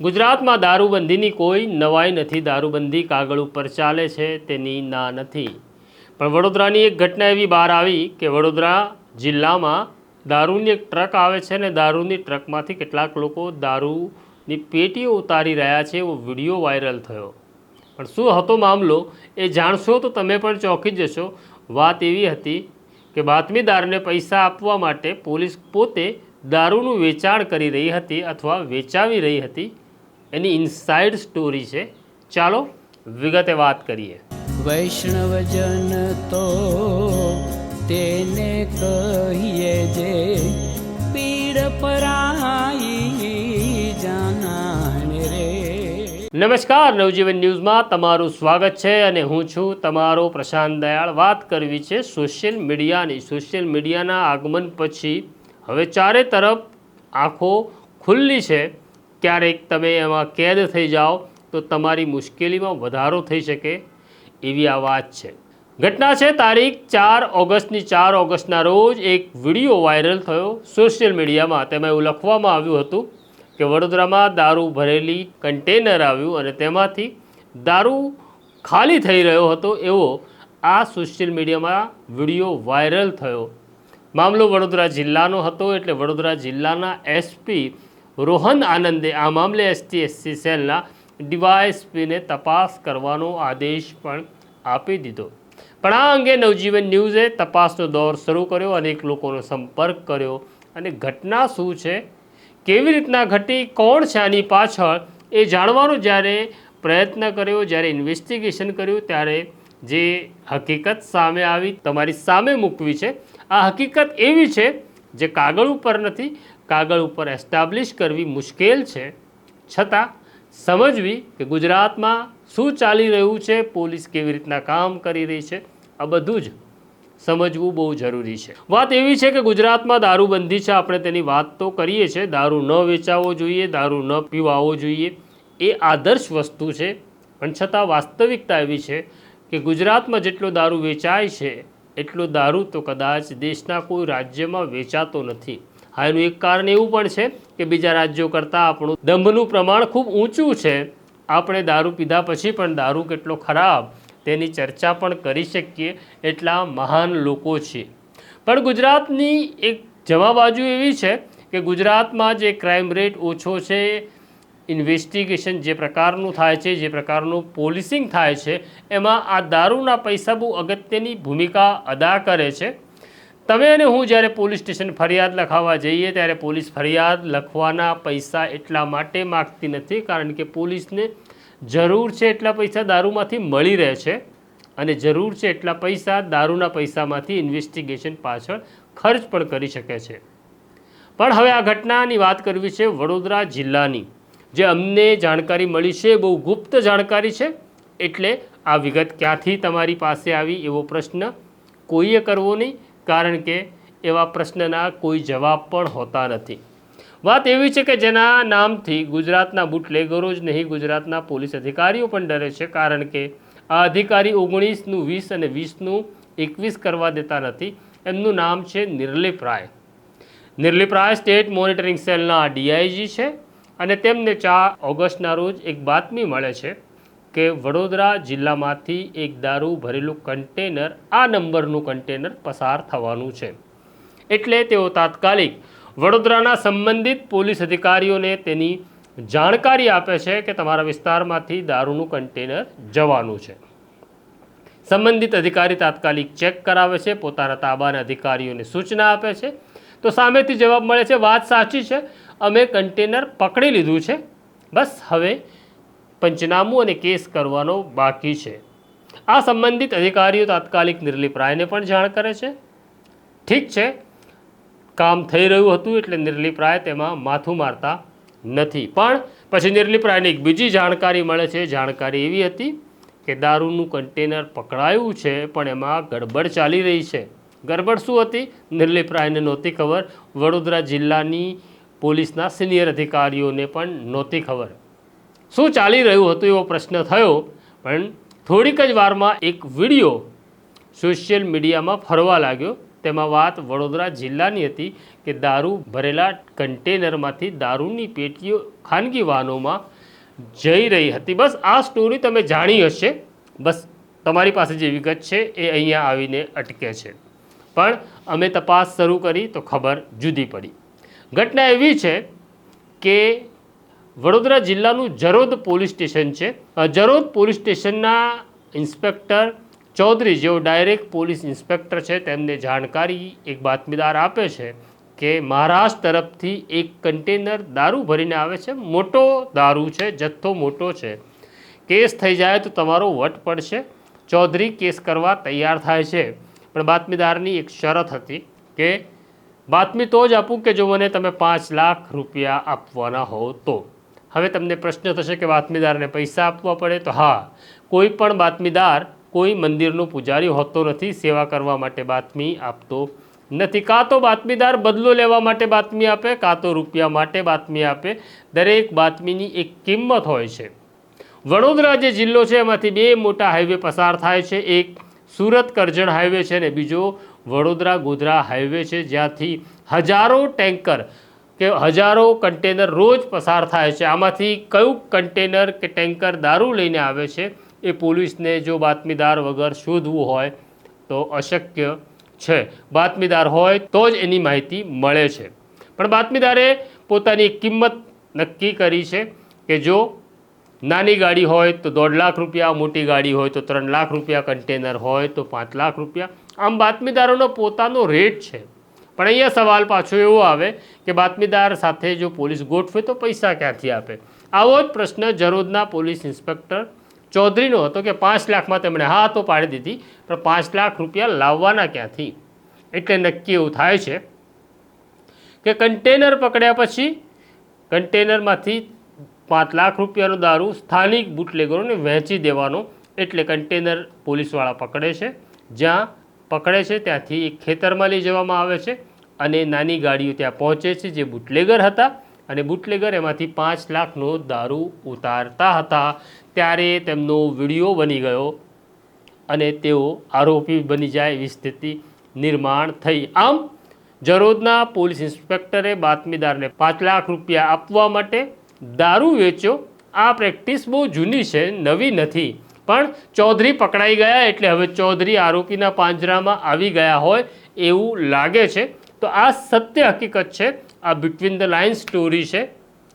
ગુજરાતમાં દારૂબંધીની કોઈ નવાઈ નથી. દારૂબંધી કાગળ ઉપર ચાલે છે, તેની ના નથી. પણ વડોદરાની એક ઘટના એવી બહાર આવી કે વડોદરા જિલ્લામાં દારૂની એક ટ્રક આવે છે અને દારૂની ટ્રકમાંથી કેટલાક લોકો દારૂની પેટીઓ ઉતારી રહ્યા છે, એવો વીડિયો વાયરલ થયો. પણ શું હતો મામલો એ જાણશો તો તમે પણ ચોંકી જશો. વાત એવી હતી કે બાતમીદારને પૈસા આપવા માટે પોલીસ પોતે દારૂનું વેચાણ કરી રહી હતી અથવા વેચાવી રહી હતી. એની ઇનસાઇડ સ્ટોરી છે. ચાલો વિગતે વાત કરીએ. વૈષ્ણવજન તો તેને કહીએ જે પીડ પરાઈ જાનાને રે. નમસ્કાર નવજીવન ન્યૂઝમાં તમારું સ્વાગત છે અને હું છું તમારો પ્રશાંત દયાળ. વાત કરવી છે સોશિયલ મીડિયાની. સોશિયલ મીડિયાના આગમન પછી હવે ચારે તરફ આંખો ખુલ્લી છે. ક્યારેક તમે એમાં કેદ થઈ જાઓ, તો તમારી મુશ્કેલીમાં વધારો થઈ શકે એવી આ વાત છે. ઘટના છે તારીખ ચાર ઓગસ્ટની, ચાર ઓગસ્ટના રોજ એક વીડિયો વાયરલ થયો સોશિયલ મીડિયામાં. તેમાં એવું લખવામાં આવ્યું હતું કે વડોદરામાં દારૂ ભરેલી કન્ટેનર આવ્યું અને તેમાંથી દારૂ ખાલી થઈ રહ્યો હતો એવો આ સોશિયલ મીડિયામાં વીડિયો વાયરલ થયો. મામલો વડોદરા જિલ્લાનો હતો એટલે વડોદરા જિલ્લાના એસપી રોહન આનંદે આ મામલે એસટી એસસી સેલના ડીવાયએસપીને તપાસ કરવાનો આદેશ પણ આપી દીધો. પણ આ અંગે નવજીવન ન્યૂઝે તપાસનો દોર શરૂ કર્યો, અનેક લોકોનો સંપર્ક કર્યો. અને ઘટના શું છે? કેવી રીતના ઘટી? કોણ છે આની પાછળ? એ જાણવાનો જ્યારે પ્રયત્ન કર્યો, જ્યારે ઇન્વેસ્ટિગેશન કર્યું, ત્યારે જે હકીકત સામે આવી, તમારી સામે મૂકવી છે. આ હકીકત એવી છે જે કાગળ ઉપર નથી કાગળ ઉપર એસ્ટાબ્લિશ કરવી મુશ્કેલ છે. છતાં, સમજવી કે ગુજરાતમાં શું ચાલી રહ્યું છે, પોલીસ કેવી રીતના કામ કરી રહી છે, આ બધું જ સમજવું બહુ જરૂરી છે. વાત એવી છે કે ગુજરાતમાં દારૂબંધી છે, આપણે તેની વાત તો કરીએ છીએ. દારૂ ન વેચાવો જોઈએ, દારૂ ન પીવાવો જોઈએ, એ આદર્શ વસ્તુ છે. પણ છતાં વાસ્તવિકતા એવી છે કે ગુજરાતમાં જેટલો દારૂ વેચાય છે, એટલો દારૂ તો કદાચ દેશના કોઈ રાજ્યમાં વેચાતો નથી. હા એનું એક કારણ એવું પણ છે કે બીજા રાજ્યો કરતાં આપણું દંભનું પ્રમાણ ખૂબ ઊંચું છે. આપણે દારૂ પીધા પછી પણ દારૂ કેટલો ખરાબ તેની ચર્ચા પણ કરી શકીએ એટલા મહાન લોકો છે પણ ગુજરાતની એક જમા બાજુ એવી છે કે ગુજરાતમાં જે ક્રાઇમ રેટ ઓછો છે, ઇન્વેસ્ટિગેશન જે પ્રકારનું થાય છે, જે પ્રકારનું પોલિસિંગ થાય છે, એમાં આ દારૂના પૈસા બહુ અગત્યની ભૂમિકા અદા કરે છે. તમે અને હું જ્યારે પોલીસ સ્ટેશન ફરિયાદ લખાવવા જઈએ ત્યારે પોલીસ ફરિયાદ લખવાના પૈસા એટલા માટે માગતી નથી, કારણ કે પોલીસને જરૂર છે એટલા પૈસા દારૂમાંથી મળી રહે છે અને જરૂર છે એટલા પૈસા દારૂના પૈસામાંથી ઇન્વેસ્ટિગેશન પાછળ ખર્ચ પણ કરી શકે છે. પણ હવે આ ઘટનાની વાત કરવી છે વડોદરા જિલ્લાની, જે અમને જાણકારી મળી છે, બહુ ગુપ્ત જાણકારી છે, એટલે આ વિગત ક્યાંથી તમારી પાસે આવી એવો પ્રશ્ન કોઈએ કરવો નહીં કારણ કે એવા પ્રશ્નના કોઈ જવાબ પણ હોતા નથી. વાત એવી છે કે જેના નામથી ગુજરાતના બુટલેગરો જ નહીં, ગુજરાતના પોલીસ અધિકારીઓ પણ ડરે છે કારણ કે આ અધિકારી ઓગણીસનું, વીસ અને વીસનું, એકવીસ કરવા દેતા નથી. એમનું નામ છે નિર્લિપ રાય. નિર્લિપ રાય સ્ટેટ મોનિટરિંગ સેલના ડીઆઈજી છે અને તેમને ચાર ઓગસ્ટના રોજ એક બાતમી મળે છે. કે વડોદરા જિલ્લામાંથી એક દારૂ ભરેલું કન્ટેનર આ નંબરનું કન્ટેનર પસાર થવાનું છે. એટલે તેઓ તાત્કાલિક વડોદરાના સંબંધિત પોલીસ અધિકારીઓને તેની જાણકારી આપે છે કે તમારા વિસ્તારમાંથી દારૂનું કન્ટેનર જવાનું છે. સંબંધિત અધિકારી તાત્કાલિક ચેક કરાવે છે, પોતાના તાબાના અધિકારીઓને સૂચના આપે છે. તો સામેથી જવાબ મળે છે, વાત સાચી છે, અમે કન્ટેનર પકડી લીધું છે. બસ, હવે પંચનામું અને કેસ કરવાનો બાકી છે. આ સંબંધિત અધિકારીઓ તાત્કાલિક નિર્લિપ રાયને પણ જાણ કરે છે. ઠીક છે, કામ થઈ રહ્યું હતું એટલે નિર્લિપ રાય તેમાં માથું મારતા નથી. પણ પછી નિર્લિપ રાયને એક બીજી જાણકારી મળે છે. જાણકારી એવી હતી કે દારૂનું કન્ટેનર પકડાયું છે, પણ એમાં ગડબડ ચાલી રહી છે. ગડબડ શું હતી? નિર્લિપ રાયને નહોતી ખબર. વડોદરા જિલ્લાની પોલીસના સિનિયર અધિકારીઓને પણ નહોતી ખબર. શું ચાલી રહ્યું હતું એવો પ્રશ્ન થયો? પણ થોડીક જ વારમાં એક વીડિયો સોશિયલ મીડિયામાં ફરવા લાગ્યો. તેમાં વાત વડોદરા જિલ્લાની હતી કે દારૂ ભરેલા કન્ટેનરમાંથી દારૂની પેટીઓ ખાનગી વાહનોમાં જઈ રહી હતી. બસ આ સ્ટોરી તમે જાણી હશે. બસ તમારી પાસે જે વિગત છે એ અહીંયા આવીને અટકે છે. પણ અમે તપાસ શરૂ કરી તો ખબર જુદી પડી. ઘટના એવી છે કે વડોદરા જિલ્લાનું જરોદ પોલીસ સ્ટેશન છે. જરોદ પોલીસ સ્ટેશનના ઇન્સ્પેક્ટર ચૌધરી જેઓ ડાયરેક્ટ પોલીસ ઇન્સ્પેક્ટર છે, તેમને જાણકારી એક બાતમીદાર આપે છે કે મહારાષ્ટ્ર તરફથી એક કન્ટેનર દારૂ ભરીને આવે છે. મોટો દારૂ છે, જથ્થો મોટો છે. કેસ થઈ જાય તો તમારો વટ પડશે. ચૌધરી કેસ કરવા તૈયાર થાય છે. પણ બાતમીદારની એક શરત હતી કે, બાતમી તો જ આપું કે જો મને તમે પાંચ લાખ રૂપિયા આપવાના હો તો. હવે તમને પ્રશ્ન થશે કે બાતમીદારને પૈસા આપવા પડે તો હા, કોઈ પણ બાતમીદાર કોઈ મંદિરનો પૂજારી હોતો નથી, સેવા કરવા માટે બાતમી આપતો નથી. કાં તો બાતમીદાર બદલો લેવા માટે બાતમી આપે, કાં તો રૂપિયા માટે બાતમી આપે. દરેક બાતમીની એક કિંમત હોય છે. વડોદરા જે જિલ્લો છે, એમાંથી બે મોટા હાઈવે પસાર થાય છે. એક સુરત કરજણ હાઈવે છે ને બીજો વડોદરા ગોધરા હાઈવે છે. જ્યાંથી હજારો ટેન્કર કે હજારો કન્ટેનર રોજ પસાર થાય છે. આમાંથી કયું કન્ટેનર કે ટેન્કર દારૂ લઈને આવે છે એ પોલીસને જો બાતમીદાર વગર શોધવું હોય તો અશક્ય છે. બાતમીદાર હોય તો જ એની માહિતી મળે છે. પણ બાતમીદારે પોતાની કિંમત નક્કી કરી છે કે જો નાની ગાડી હોય તો દોઢ લાખ રૂપિયા, મોટી ગાડી હોય તો ત્રણ લાખ રૂપિયા, કન્ટેનર હોય તો પાંચ લાખ રૂપિયા. આમ બાતમીદારોનો પોતાનો રેટ છે. પણ અહીંયા સવાલ પાછો એવો આવે કે બાતમીદાર સાથે જો પોલીસ ગોઠવે તો પૈસા ક્યાંથી આપે? આવો જ પ્રશ્ન જરોદના પોલીસ ઇન્સ્પેક્ટર ચૌધરીનો હતો કે પાંચ લાખમાં તેમણે હા તો પાડી દીધી, પણ પાંચ લાખ રૂપિયા લાવવાના ક્યાંથી? એટલે નક્કી એવું થાય છે કે કન્ટેનર પકડ્યા પછી કન્ટેનરમાંથી પાંચ લાખ રૂપિયાનો દારૂ સ્થાનિક બુટલેગરોને વહેંચી દેવાનો એટલે કન્ટેનર પોલીસવાળા પકડે છે. જ્યાં પકડે છે, ત્યાંથી ખેતરમાં લઈ જવામાં આવે છે. અને નાની ગાડીઓ ત્યાં પહોંચે છે, જે બુટલેગર હતા અને બુટલેગર એમાંથી પાંચ લાખનો દારૂ ઉતારતા હતા. ત્યારે તેમનો વીડિયો બની ગયો અને તેઓ આરોપી બની જાય એવી સ્થિતિ નિર્માણ થઈ. આમ, જરોદના પોલીસ ઇન્સ્પેક્ટરે બાતમીદારને પાંચ લાખ રૂપિયા આપવા માટે દારૂ વેચ્યો. આ પ્રેક્ટિસ બહુ જૂની છે, નવી નથી. પણ ચૌધરી પકડાઈ ગયા એટલે હવે ચૌધરી આરોપીના પાંજરામાં આવી ગયા હોય એવું લાગે છે. તો આ સત્ય હકીકત છે, આ બિટવીન ધ લાઇન સ્ટોરી છે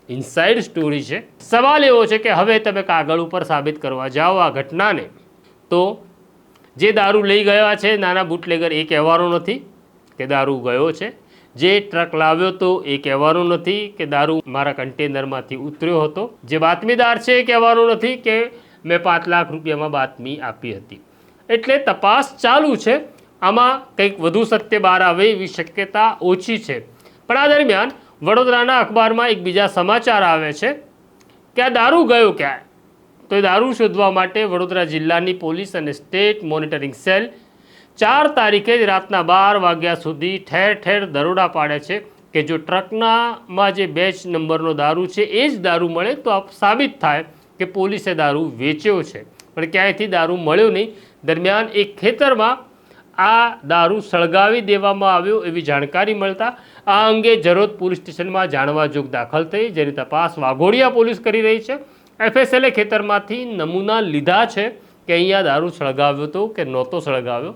ઇનસાઇડ સ્ટોરી છે. સવાલ એવો છે કે હવે તમે કાગળ ઉપર સાબિત કરવા જાઓ આ ઘટનાને, તો જે દારૂ લઈ ગયા છે, નાના બુટલેગર એ કહેવાનો નથી કે દારૂ ગયો છે. જે ટ્રક લાવ્યો તો એ કહેવાનો નથી કે દારૂ મારા કન્ટેનરમાંથી ઉતર્યો હતો. જે બાતમીદાર છે એ કહેવાનો નથી કે મેં પાંચ લાખ રૂપિયામાં બાતમી આપી હતી. એટલે તપાસ ચાલુ છે. આમાં કંઈક વધુ સત્ય બહાર આવે એવી શક્યતા ઓછી છે. પણ આ દરમિયાન વડોદરાના અખબારમાં એક બીજા સમાચાર આવે છે કે આ દારૂ ગયો ક્યાંય? તો એ દારૂ શોધવા માટે વડોદરા જિલ્લાની પોલીસ અને સ્ટેટ મોનિટરિંગ સેલ ચાર તારીખે જ રાતના બાર વાગ્યા સુધી ઠેર ઠેર દરોડા પાડે છે કે જો ટ્રકનામાં જે બેચ નંબરનો દારૂ છે એ જ દારૂ મળે તો આ સાબિત થાય કે પોલીસે દારૂ વેચ્યો છે. પણ ક્યાંયથી દારૂ મળ્યો નહીં? દરમિયાન એક ખેતરમાં આ દારૂ સળગાવી દેવામાં આવ્યો એવી જાણકારી મળતા આ અંગે જરોદ પોલીસ સ્ટેશનમાં જાણવા જોગ દાખલ થઈ, જેની તપાસ વાઘોડિયા પોલીસ કરી રહી છે. એફએસએલે ખેતરમાંથી નમૂના લીધા છે કે અહીંયા દારૂ સળગાવ્યો હતો કે નહોતો સળગાવ્યો.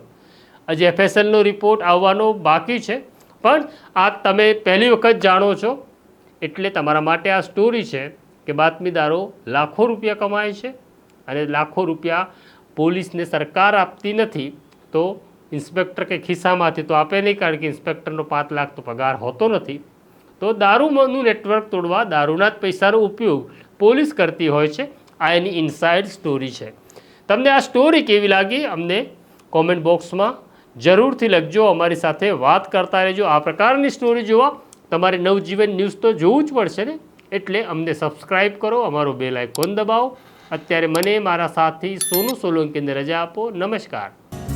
આજે એફએસએલનો રિપોર્ટ આવવાનો બાકી છે. પણ આ તમે પહેલી વખત જાણો છો, એટલે તમારા માટે આ સ્ટોરી છે કે બાતમીદારો લાખો રૂપિયા કમાય છે અને લાખો રૂપિયા પોલીસને સરકાર આપતી નથી. તો ઇન્સ્પેક્ટર કે ખિસ્સામાંથી તો આપે નહીં કારણ કે ઇન્સ્પેક્ટરનો પાંચ લાખ તો પગાર હોતો નથી. તો દારૂનું નેટવર્ક તોડવા દારૂના જ પૈસાનો ઉપયોગ પોલીસ કરતી હોય છે. આ એની ઇનસાઇડ સ્ટોરી છે. તમને આ સ્ટોરી કેવી લાગી અમને કોમેન્ટ બોક્સમાં જરૂરથી લખજો. અમારી સાથે વાત કરતા રહેજો. આ પ્રકારની સ્ટોરી જોવા તમારે નવજીવન ન્યૂઝ તો જોવું જ પડશે ને? એટલે અમને સબસ્ક્રાઈબ કરો, અમારો બેલ આઇકોન દબાવો. અત્યારે મને, મારા સાથી સોનુ સોલંકીને રજા આપો. નમસ્કાર.